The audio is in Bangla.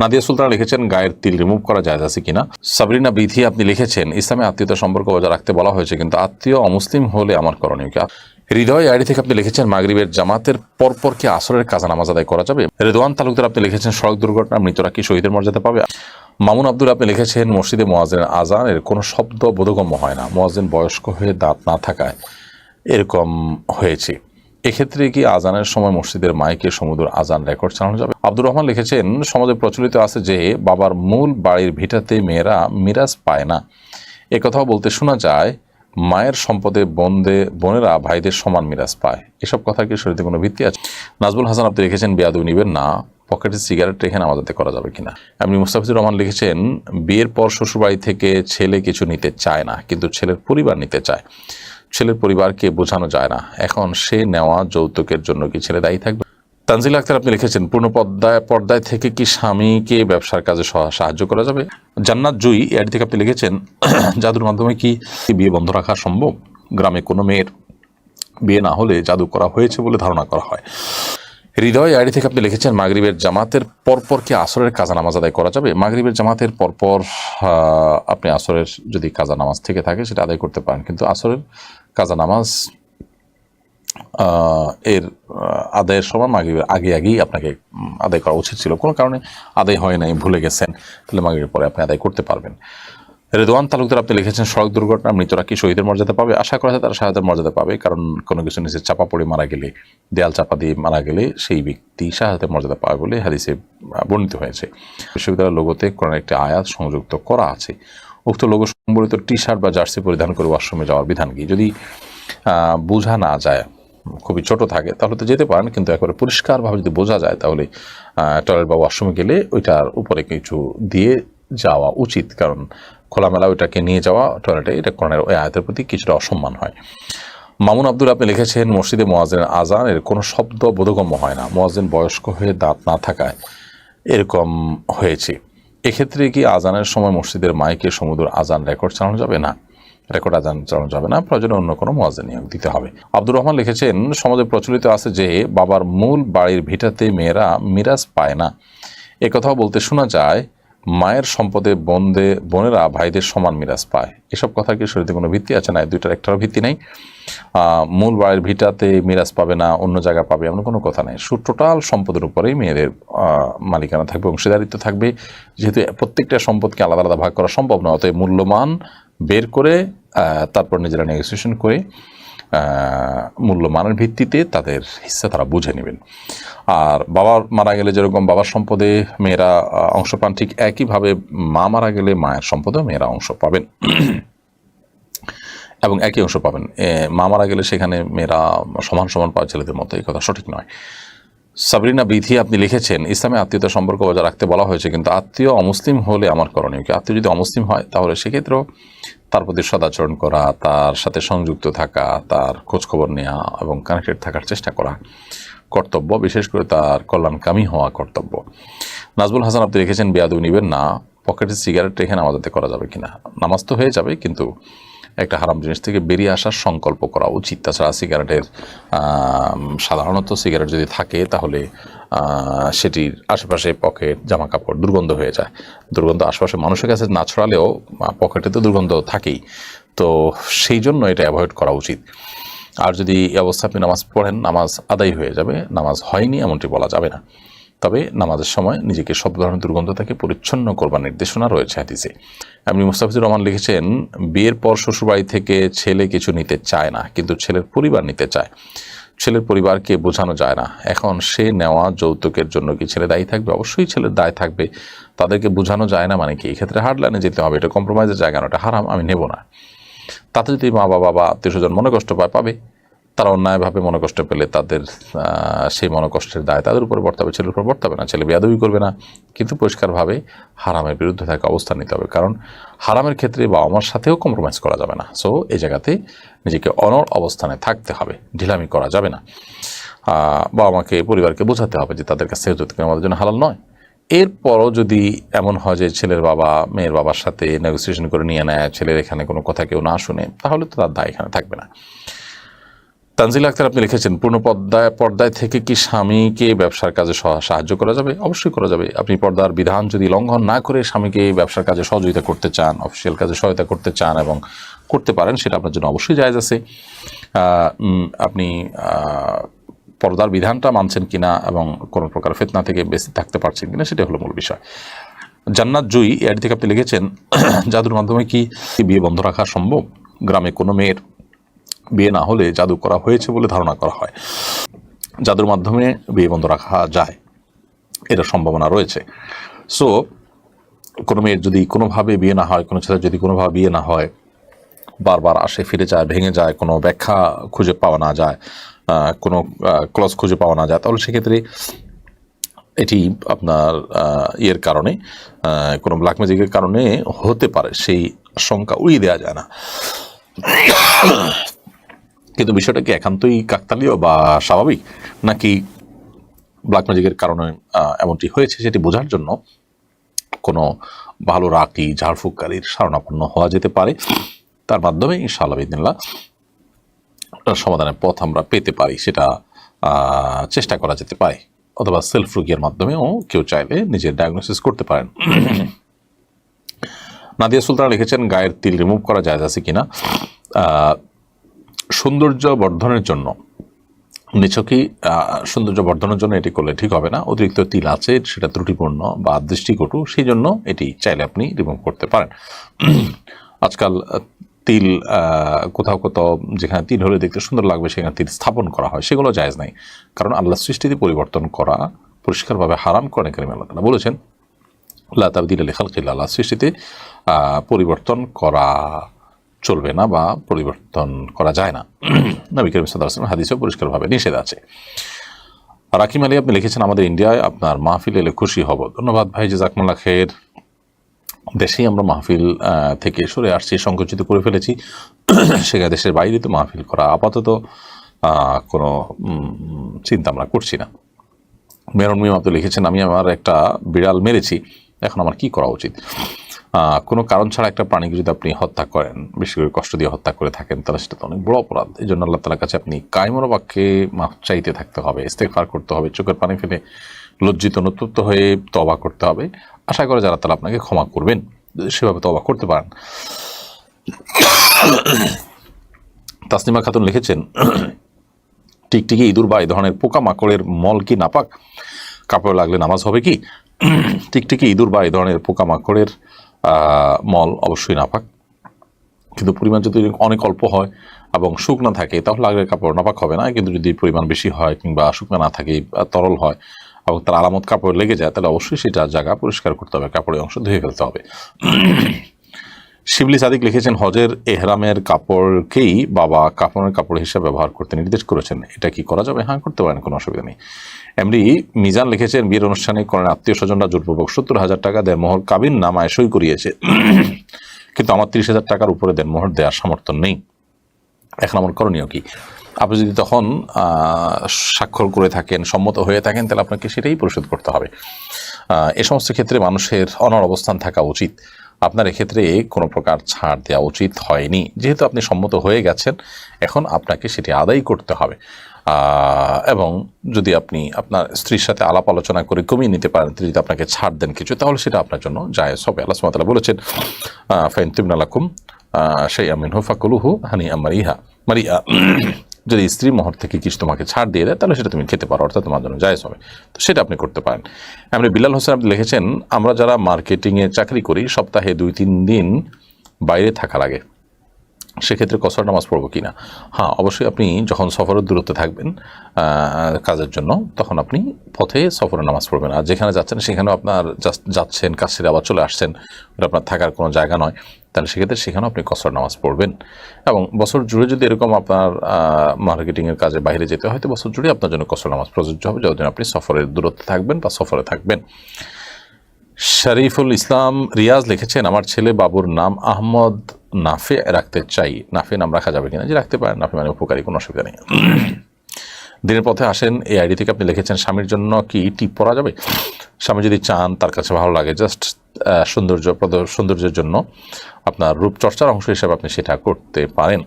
নাদিয়া সুলতানা লিখেছেন, গায়ের তিল রিমুভ করা যায় আছে কিনা। সাবরিনা বিধি আপনি লিখেছেন, ইসলামে আত্মীয়তা সম্পর্ক বজায় রাখতে বলা হয়েছে, কিন্তু আত্মীয় অমুসলিম হলে আমার করণীয় কি? হৃদয় আইডি থেকে আপনি লিখেছেন, মাগরিবের জামাতের পরপর কি আসরের কাজা নামাজ আদায় করা যাবে? রেদওয়ান তালুকদার আপনি লিখেছেন, সড়ক দুর্ঘটনা মৃতরা কি শহীদের মর্যাদা পাবে? মামুন আব্দুল আপনি লিখেছেন, মসজিদে মোয়াজেন আজানের কোনো শব্দ বোধগম্য হয় না। মোয়াজেন বয়স্ক হয়ে দাঁত না থাকায় এরকম হয়েছে। এক্ষেত্রে কি আজানের সময় মসজিদের মাইকে সমুদ্র আজান রেকর্ড চালানো যাবে? আব্দুর রহমান লিখেছেন, সমাজে প্রচলিত আছে যে, বাবার মূল বাড়ির ভিটাতে মেয়েরা মিরাজ পায় না। কথাও বলতে শোনা যায়, মায়ের সম্পদে বন্দে, বোনেরা ভাইদের সমান মিরাজ পায়। এসব কথা কি শরীরে কোনো ভিত্তি আছে? নাজবুল হাসান আপনি লিখেছেন বেয়াদু নিবেন না, পকেটে সিগারেট রেখে নামাজাতে করা যাবে কিনা? এমনি মুস্তাফিজুর রহমান লিখেছেন, বিয়ের পর শ্বশুরবাড়ি থেকে ছেলে কিছু নিতে চায় না, কিন্তু ছেলের পরিবার নিতে চায়। ছেলের পরিবারকে বোঝানো যায় না। এখন সে নেওয়া যৌতুকের জন্য কি ছেলে দায়ী থাকবে? তানজিল আক্তার, আপনি লিখেছেন, পূর্ণ পর্দায় পর্দায় থেকে কি স্বামীকে ব্যবসার কাজে সহ- সাহায্য করা যাবে? জান্নাত জুই এর থেকে আপনি লিখেছেন, জাদুর মাধ্যমে কি বিয়ে বন্ধ রাখা সম্ভব? গ্রামে কোনো মেয়ের বিয়ে না হলে জাদু করা হয়েছে বলে ধারণা করা হয়। হৃদয় আইডি থেকে আপনি লিখেছেন, মাগরিবের জামাতের পরপর কি আসরের কাজা নামাজ আদায় করা যাবে? মাগরিবের জামাতের পরপর আপনি আসরের যদি কাজা নামাজ থেকে থাকে, সেটা আদায় করতে পারেন। কিন্তু আসরের কাজা নামাজ এর আদায়ের সময় মাগরিবের আগে আগেই আপনাকে আদায় করা উচিত ছিল। কোনো কারণে আদায় হয় নাই, ভুলে গেছেন, তাহলে মাগরিবের পরে আপনি আদায় করতে পারবেন। রেদওয়ান তালুকদার, আপনি লিখেছেন, সড়ক দুর্ঘটনা, মৃতরা কি শহীদের মর্যাদা পাবে? আশা করা যায় তারা শাহাদের মর্যাদা পাবে, কারণ কোনো কিছু নিচে চাপা পড়ে মারা গেলে, দেয়াল চাপা দিয়ে মারা গেলে সেই ব্যক্তি শাহাদের মর্যাদা পাবে বলে হাদিসে বর্ণিত হয়েছে। বিশ্ববিদ্যালয়ের লোগোতে কোনো একটি আয়াত সংযুক্ত করা আছে। উক্ত লোগো সম্বলিত টি শার্ট বা জার্সি পরিধান করে ওয়াশরুমে যাওয়ার বিধান কি? যদি বোঝা না যায়, খুবই ছোট থাকে, তাহলে তো যেতে পারেন, কিন্তু একবারে পরিষ্কারভাবে যদি বোঝা যায়, তাহলে টয়লেট বা ওয়াশরুমে গেলে ওইটার উপরে কিছু দিয়ে যাওয়া উচিত, কারণ খোলামেলা ওইটাকে নিয়ে যাওয়া টয়লেটে এটা কোরআনের ওই আয়াতের প্রতি কিছুটা অসম্মান হয়। মামুন আব্দুল, আপনি লিখেছেন, মসজিদে মোয়াজেন আজানের কোনো শব্দ বোধগম্য হয় না। মোয়াজেন বয়স্ক হয়ে দাঁত না থাকায় এরকম হয়েছে। এক্ষেত্রে কি আজানের সময় মসজিদের মাইকে সমুদ্র আজান রেকর্ড চালানো যাবে? না। রেকর্ড আজান চালানো যাবে না, প্রয়োজনে অন্য কোনো মোয়াজেন নিয়োগ দিতে হবে। আব্দুর রহমান লিখেছেন, সমাজে প্রচলিত আছে যে, বাবার মূল বাড়ির ভিটাতে মেয়েরা মিরাজ পায় না। একথাও বলতে শোনা যায় মায়ের সম্পদে বন্দে, বোনেরা ভাইদের সমান মিরাজ পায়। এসব কথা কি শরীরে কোনো ভিত্তি আছে? না দুইটার একটারও ভিত্তি নেই। মূল বাড়ির ভিটাতে মিরাজ পাবে না, অন্য জায়গা পাবে এমন কোনো কথা নেই। সু, টোটাল সম্পদের উপরেই মেয়েদের মালিকানা থাকবে, অংশীদারিত্ব থাকবে। যেহেতু প্রত্যেকটা সম্পদকে আলাদা আলাদা ভাগ করা সম্ভব না অতএব মূল্যমান বের করে তারপর নিজেরা নেগোসিয়েশন করে মূল্যমানের ভিত্তিতে তাদের হিস্সা তারা বুঝে নেবেন। আর বাবা মারা গেলে যেরকম বাবার সম্পদে মেয়েরা অংশ পান ঠিক একইভাবে মা মারা গেলে মায়ের সম্পদেও মেয়েরা অংশ পাবেন। এবং একই অংশ পাবেন। মা মারা গেলে সেখানে মেয়েরা সমান সমান পাওয়া ছেলেদের মতো, এই কথা সঠিক নয়। সাবরিনা বিধি আপনি লিখেছেন, ইসলামে আত্মীয়তা সম্পর্ক বজায় রাখতে বলা হয়েছে, কিন্তু আত্মীয় অমুসলিম হলে আমার করণীয় কি? আত্মীয় যদি অমুসলিম হয়, তাহলে সেক্ষেত্রেও তার প্রতি সদাচরণ করা, তার সাথে সংযুক্ত থাকা, তার খোঁজখবর নেওয়া এবং কানেক্টেড থাকার চেষ্টা করা কর্তব্য, বিশেষ করে তার কল্যাণকামী হওয়া কর্তব্য। নাজবুল হাসান, আপনি লিখেছেন বেয়াদু নিবেন না, পকেটে সিগারেট রেখে নামাজাতে করা যাবে কিনা? নামাজ তো হয়ে যাবে, কিন্তু একটা হারাম জিনিস থেকে বেরিয়ে আসার সংকল্প করা উচিত। তাছাড়া সিগারেটের সাধারণত সিগারেট যদি থাকে, তাহলে সেটির আশেপাশে পকেট জামা কাপড় দুর্গন্ধ হয়ে যায়। দুর্গন্ধ আশেপাশে মানুষের কাছে না ছড়ালেও পকেটে তো দুর্গন্ধ থাকেই। তো সেই জন্য এটা অ্যাভয়েড করা উচিত। আর যদি এই অবস্থা আপনি নামাজ পড়েন, নামাজ আদায় হয়ে যাবে। নামাজ হয়নি, এমনটি বলা যাবে না। তবে নামাজের সময় নিজেকে সব ধরনের দুর্গন্ধ থেকে পরিচ্ছন্ন করবার নির্দেশনা রয়েছে হাদিসে। এমনি মুস্তাফিজুর রহমান লিখেছেন, বিয়ের পর শ্বশুরবাড়ি থেকে ছেলে কিছু নিতে চায় না, কিন্তু ছেলের পরিবার নিতে চায়। ছেলের পরিবারকে বোঝানো যায় না। এখন সে নেওয়া যৌতুকের জন্য কি ছেলে দায়ী থাকবে? অবশ্যই ছেলের দায় থাকবে। তাদেরকে বোঝানো যায় না মানে কি? এক্ষেত্রে হার্ডলাইনে যেতে হবে। এটা কম্প্রোমাইজের জায়গা না এটা হারাম, আমি নেব না। তাতে যদি মা বাবা বা আত্মীয় স্বজন মনে কষ্ট পায়, পাবে। তারা অন্যায়ভাবে মনে কষ্ট পেলে তাদের সেই মনোকষ্টের দায় তাদের উপরে বর্তাবে ছেলের উপর বর্তাবে না ছেলে বেয়াদবি করবে না। কিন্তু পরিষ্কারভাবে হারামের বিরুদ্ধে থাকে অবস্থান নিতে হবে। কারণ হারামের ক্ষেত্রে বাবা মার সাথেও কম্প্রোমাইজ করা যাবে না। সো এই জায়গাতে নিজেকে অনর অবস্থানে থাকতে হবে ঢিলামি করা যাবে না। আহ, বাবা মাকে পরিবারকে বোঝাতে হবে যে তাদের কাছে যৌতুক আমাদের জন্য হালাল নয়। এরপরও যদি এমন হয় যে ছেলের বাবা মেয়ের বাবার সাথে নেগোসিয়েশন করে নিয়ে নেয় ছেলের এখানে কোনো কথা কেউ না শুনে তাহলে তো তার দায় এখানে থাকবে না। তানজিল আক্তার, আপনি লিখেছেন পূর্ণ পর্দায় পর্দায় থেকে কি স্বামীকে ব্যবসার কাজে সহ- সাহায্য করা যাবে? অবশ্যই করা যাবে। আপনি পর্দার বিধান যদি লঙ্ঘন না করে স্বামীকে ব্যবসার কাজে সহযোগিতা করতে চান, অফিসিয়াল কাজে সহায়তা করতে চান এবং করতে পারেন, সেটা আপনার জন্য অবশ্যই জায়জ আছে। আপনি পর্দার বিধানটা মানছেন কিনা এবং কোনো প্রকার ফেতনা থেকে বেঁচে থাকতে পারছেন কিনা সেটা হলো মূল বিষয়। জান্নাত জুই এর থেকে আপনি লিখেছেন, জাদুর মাধ্যমে কি বিয়ে বন্ধ রাখা সম্ভব? গ্রামে কোনো মেয়ের বিয়ে না হলে জাদু করা হয়েছে বলে ধারণা করা হয়। জাদুর মাধ্যমে বিয়ে বন্ধ রাখা যায়। এটা সম্ভাবনা রয়েছে। সো কোনো মেয়ের যদি কোনোভাবে বিয়ে না হয়, কোনো ছেলের যদি কোনোভাবে বিয়ে না হয়, বারবার আসে, ফিরে যায়, ভেঙে যায়, কোনো ব্যাখ্যা খুঁজে পাওয়া না যায় কোনো ক্লজ খুঁজে পাওয়া না যায়, তাহলে সেক্ষেত্রে এটি আপনার ইয়ের কারণে কোনো ব্ল্যাক ম্যাজিকের কারণে হতে পারে। সেই আশঙ্কা উড়িয়ে দেওয়া যায় না। কিন্তু বিষয়টা কি একান্তই কাকতালীয় বা স্বাভাবিক? নাকি ব্ল্যাক ম্যাজিকের কারণে এমনটি হয়েছে সেটি বোঝার জন্য কোনো ভালো রাকি ঝাড়ফুঁককারীর শরণাপন্ন হওয়া যেতে পারে? তার মাধ্যমে ইনশাআল্লাহ সমাধানের পথ আমরা পেতে পারি, সেটা চেষ্টা করা যেতে পারে। অথবা সেলফ রুগিয়ার মাধ্যমেও কেউ চাইলে নিজের ডায়াগনোসিস করতে পারেন। নাদিয়া সুলতানা লিখেছেন, গায়ের তিল রিমুভ করা যায় আছে কিনা? সৌন্দর্য বর্ধনের জন্য নিছকই সৌন্দর্য বর্ধনের জন্য এটি করলে ঠিক হবে না। অতিরিক্ত তিল আছে, সেটা ত্রুটিপূর্ণ বা দৃষ্টিকটু, সেই জন্য এটি চাইলে আপনি রিমুভ করতে পারেন। আজকাল তিল কোথাও কোথাও যেখানে তিল হলে দেখতে সুন্দর লাগবে, সেখানে তিল স্থাপন করা হয়, সেগুলো জায়জ নাই। কারণ আল্লাহ সৃষ্টিতে পরিবর্তন করা পরিষ্কারভাবে হারাম করেন করিম আল্লাহ বলেছেন আল্লাহ তাবদিল আলী খালকিল্লা আল্লাহ সৃষ্টিতে পরিবর্তন করা চলবে না বা পরিবর্তন করা যায় না। নবী করিম সাল্লাহ হাদিসেও পরিষ্কারভাবে নিষেধ আছে। রাকিম আলী আপনি লিখেছেন আমাদের ইন্ডিয়ায় আপনার মাহফিল এলে খুশি হব। ধন্যবাদ ভাই জাকমুল্লা খের। দেশেই আমরা মাহফিল থেকে সরে আসছি সংকুচিত করে ফেলেছি। সেখানে দেশের বাইরে তো মাহফিল করা আপাতত কোনো চিন্তা আমরা করছি না। মেরন মিম আপনি লিখেছেন আমি আমার একটা বিড়াল মেরেছি এখন আমার কি করা উচিত? কোনো কারণ ছাড়া একটা প্রাণীকে যদি আপনি হত্যা করেন, বেশি করে কষ্ট দিয়ে হত্যা করে থাকেন, তাহলে সেটা তো অনেক বড় অপরাধ। এই জন্য আল্লাহ তালার কাছে আপনি কায়মর বাক্যে মাফ চাইতে থাকতে হবে ইস্তেকফার করতে হবে, চোখের পানি ফেলে লজ্জিত, অনুতপ্ত হয়ে তবা করতে হবে। আশা করে যারা তারা আপনাকে ক্ষমা করবেন সেভাবে তবা করতে পারেন। তাসনিমা খাতুন লিখেছেন টিকটিকি ইঁদুর বা এই ধরনের পোকামাকড়ের মল কি নাপাক? কাপড় লাগলে নামাজ হবে কি? টিকটিকি ইঁদুর বা এই ধরনের পোকামাকড়ের মল অবশ্যই নাপাক কিন্তু পরিমাণ যদি অনেক অল্প হয় এবং শুকনা থাকে, তাহলে আগের কাপড় নাপাক হবে না। কিন্তু যদি পরিমাণ বেশি হয় কিংবা শুকনা না থাকে তরল হয় এবং তার আলামত কাপড় লেগে যায়, তাহলে অবশ্যই সেটা জায়গা পরিষ্কার করতে হবে কাপড়ের অংশ ধুয়ে ফেলতে হবে। শিবলি সাদিক লিখেছেন, হজের এহরামের কাপড়কেই বাবা কাপড়ের কাপড় হিসেবে ব্যবহার করতে নির্দেশ করেছেন। এটা কি করা যাবে? হ্যাঁ করতে পারেন, কোনো অসুবিধা নেই। এমনি মিজান লিখেছেন, বিয়ের অনুষ্ঠানে করেন আত্মীয় স্বজনরা জোরপূর্বক সত্তর হাজার টাকা দেড়মোহর কাবিন নামায় সই করিয়েছে। কিন্তু আমার তিরিশ হাজার টাকার উপরে দেড়মোহর দেওয়ার সমর্থন নেই। এখন আমার করণীয় কি? আপনি যদি তখন স্বাক্ষর করে থাকেন, সম্মত হয়ে থাকেন, তাহলে আপনাকে সেটাই পরিশোধ করতে হবে। এ সমস্ত ক্ষেত্রে মানুষের অনর অবস্থান থাকা উচিত। আপনার এক্ষেত্রে কোনো প্রকার ছাড় দেওয়া উচিত হয়নি। যেহেতু আপনি সম্মত হয়ে গেছেন, এখন আপনাকে সেটি আদায় করতে হবে। এবং যদি আপনি আপনার স্ত্রীর সাথে আলাপ আলোচনা করে কমিয়ে নিতে পারেন যদি আপনাকে ছাড় দেন কিছু, তাহলে সেটা আপনার জন্য যায় হবে। আল্লাহ সুমাতালা বলেছেন ফাইন তিবনালাকুম সেই আমিন হু ফাকুলুহু হানি আমার ইহা মারিয়া যদি স্ত্রী মহর থেকে কিছু তোমাকে ছাড় দিয়ে দেয়, তাহলে সেটা তুমি খেতে পারো, অর্থাৎ তোমার জন্য জায়জ হবে। তো সেটা আপনি করতে পারেন। এমনি বিলাল হোসেন আপনি লিখেছেন, আমরা যারা মার্কেটিংয়ে চাকরি করি, সপ্তাহে দুই, তিন দিন বাইরে থাকা লাগে সেক্ষেত্রে কসর নামাজ পড়ব কি না হ্যাঁ অবশ্যই আপনি যখন সফরের দূরত্বে থাকবেন কাজের জন্য, তখন আপনি পথে সফরের নামাজ পড়বেন। আর যেখানে যাচ্ছেন, সেখানেও আপনার যাচ্ছেন, কাজ সেরে আবার চলে আসছেন। ওটা আপনার থাকার কোনো জায়গা নয়। তাহলে সেক্ষেত্রে সেখানেও আপনি কসর নামাজ পড়বেন। এবং বছর জুড়ে যদি এরকম আপনার মার্কেটিংয়ের কাজে বাইরে যেতে হয়, তো বছর জুড়ে আপনার জন্য কসর নামাজ প্রযোজ্য হবে যতদিন আপনি সফরের দূরত্বে থাকবেন বা সফরে থাকবেন। শরীফুল ইসলাম রিয়াজ লিখেছেন, আমার ছেলে বাবুর নাম আহমদ নাফে রাখতে চাই, নাফে নাম রাখা যাবে কিনা যে রাখতে পারেন, নাফে মানে উপকারী, কোনো অসুবিধা নেই। দিনের পথে আসেন, এই আইডি থেকে আপনি লিখেছেন, স্বামীর জন্য কি টিপ পরা যাবে? স্বামী যদি চান, তার কাছে ভালো লাগে জাস্ট সৌন্দর্য সৌন্দর্যের জন্য আপনার রূপচর্চার অংশ হিসাবে আপনি সেটা করতে পারেন।